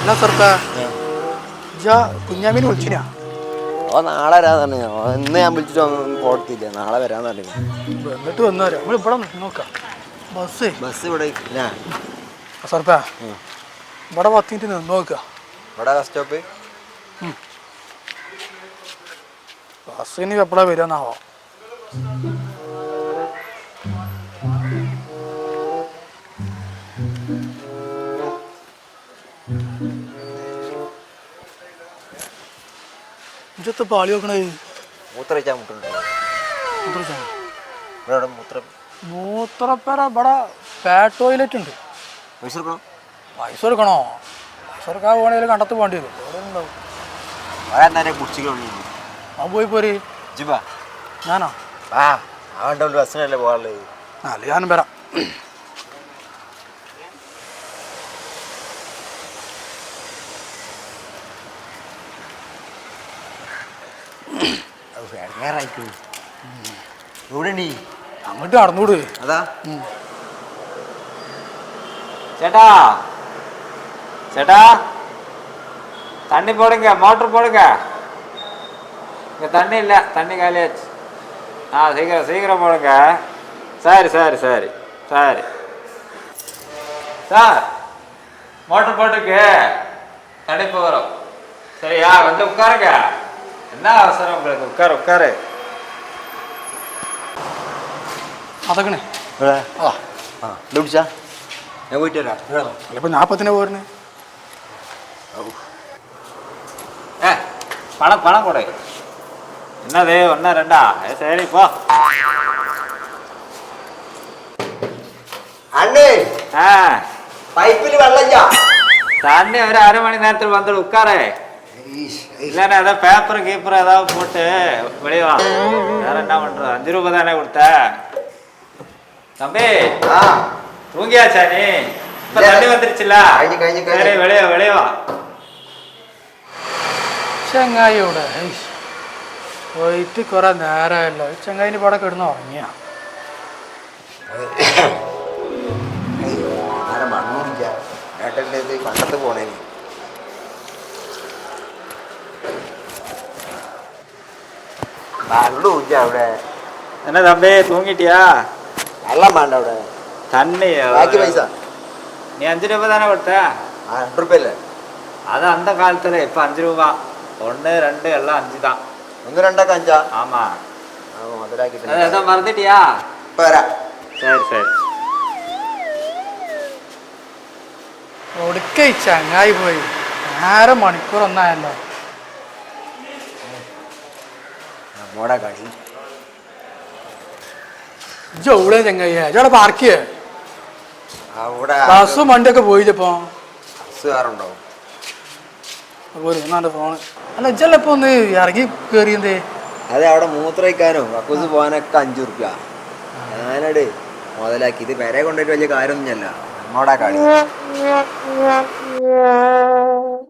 എന്നാ സർക്ക ഇജാ കുഞ്ഞാമീനെ വിളിച്ചിനാ? ഓ നാളെ വരാന്ന് പറഞ്ഞു. ഇന്ന് ഞാൻ വിളിച്ചിട്ട് ഒന്നും കൊടുത്തില്ല. നാളെ വരാന്ന് പറഞ്ഞു. എന്നിട്ട് വന്നാരാ നമ്മൾ ഇവിടെ നോക്കാം. ബസ്സേ ബസ് ഇവിടെ ഇല്ല സർപ്പ ഇവിടെ പത്തിട്ട് നിന്ന് നോക്കുക ഇവിടെ ബസ് സ്റ്റോപ്പ് ബസ് ഇനി എപ്പോഴാ വരാന്നാവോ ഇജത്തെ പാളി മുട്ടുണ്ട് ഇവിടെ ഇവിടെ മൂത്രം. മൂത്രപ്പര ഇവിടെ പാറ്റ് ടോയ്ലറ്റ് ഉണ്ട്. പൈസ കൊടുക്കണം പൈസ എടുക്കണോ പൈസ എടുക്കാൻ പോകണമെങ്കിൽ കണ്ടത്ത് പോകേണ്ടി വരും. എവിടെ ഉണ്ടാവും നേരെ കുടിച്ചിട്ടുണ്ട് ആ പോയി പോരി. ജിബാ ഞാനോ? ആ അവന്റെ ബസ്സിനല്ലേ പോകാനുള്ളത്. അല്ല ഞാനും വരാം. ഇറങ്ങാറായിക്കോ എവിടെ നീ അങ്ങോട്ട് നടന്നൂട് അതാ ചേട്ടാ ചേട്ടാ தண்ணி போடுங்க மோட்ரு போடுங்க இங்கே தண்ணி இல்லை தண்ணி காலியாச்சு ஆ சீக்கிரம் சீக்கிரம் போடுங்க சரி சரி சரி சரி சார் மோட்ரு போட்டுக்கு தண்ணி இப்போ வரும் சரியா வந்து உட்காருங்க என்ன அவசரம் உங்களுக்கு உட்காரு உட்காரு അതൊക്കെ ഇവിടെ ആ ആ ഇത് പിടിച്ചാ ഞാൻ പോയിട്ട് വരാം ഇവിടെ വാ. അല്ലപ്പോൾ നാൽപ്പത്തിനെ പോരുന്നേ ஏ பணம் பணம் கொடு என்னது ஒன்றா ரெண்டா ஏ சரி போ അണ്ണേ ஆ പൈപ്പിൽ വെള്ളം தண்ணி ஒரு அரை மணி நேரத்தில் வந்துடு உட்காரு இல்லைன்னா ஏதாவது பேப்பர் கீப்பர் ஏதாவது போட்டு வெளியே வா வேற என்ன பண்ற அஞ்சு ரூபாய் தானே கொடுத்த தம்பி ആ தூங்கியாச்சா நீ இப்ப தண்ணி வந்துருச்சுல കഴിഞ്ഞു, കഴിഞ്ഞു, കഴിഞ്ഞു. சரி வெளியே வா, வெளியே வா ചങ്ങായി ഇവിടെ ഹൈഷ്. പോയിട്ട് കുറെ നേരമല്ലോ ഈ ചങ്ങായിന് ഇവിടെ കിടന്ന് ഉറങ്ങിയ ആരെ മണ്ണൂടില്ല ഏട്ടൻ്റെ ഇത് കണ്ടത്ത് പോണേ വെള്ളമില്ല അവിടെ என்ன தம்பி தூங்கிட்டியா വെള്ളം വേണ്ട അവിടെ தண்ணி ബാക്കി പൈസ நீ அஞ்சு ரூபாய் தானே கொடுத்த ആ രണ്ട് റുപ്യല്ലേ அது அந்த காலத்துல இப்ப அஞ்சு ரூபா ஒன்று ரெண்டு எல்லாம் அஞ்சு தான் ഒന്ന് രണ്ടൊക്കെ അഞ്ചാ ஆமா ആ മുതലാക്കിട്ട് அது எதாவது மறந்துட்டியா ഇപ്പൊ വരാം சரி சரி ഒടുക്ക ഈ ചങ്ങായി പോയി നേരെ മണിക്കൂർ ഒന്നായല്ലോ നമ്മടെ കളി. ജൗളെ ചെങ്ങയ്യ ഇജവിടെ പാർക്ക് ചെയ്യേ അവിടെ ബസ്സും വണ്ടിയൊക്കെ പോയില്ലപ്പോ ബസ് കാറുണ്ടാവും. പോരും എന്നാ ഫോണ് അല്ല ഇജല്ല ഇപ്പൊ ഒന്ന് ഇറങ്ങി കയറിയതേ അതെ അവിടെ മൂത്രയിക്കാനോ കക്കൂസ് പോകാനൊക്കെ അഞ്ചു റുപ്യ ഞാനട് മുതലാക്കി. ഇത് പെരെ കൊണ്ടുപോയിട്ട് വലിയ കാര്യമൊന്നുമല്ല. നമ്മടെ കളി.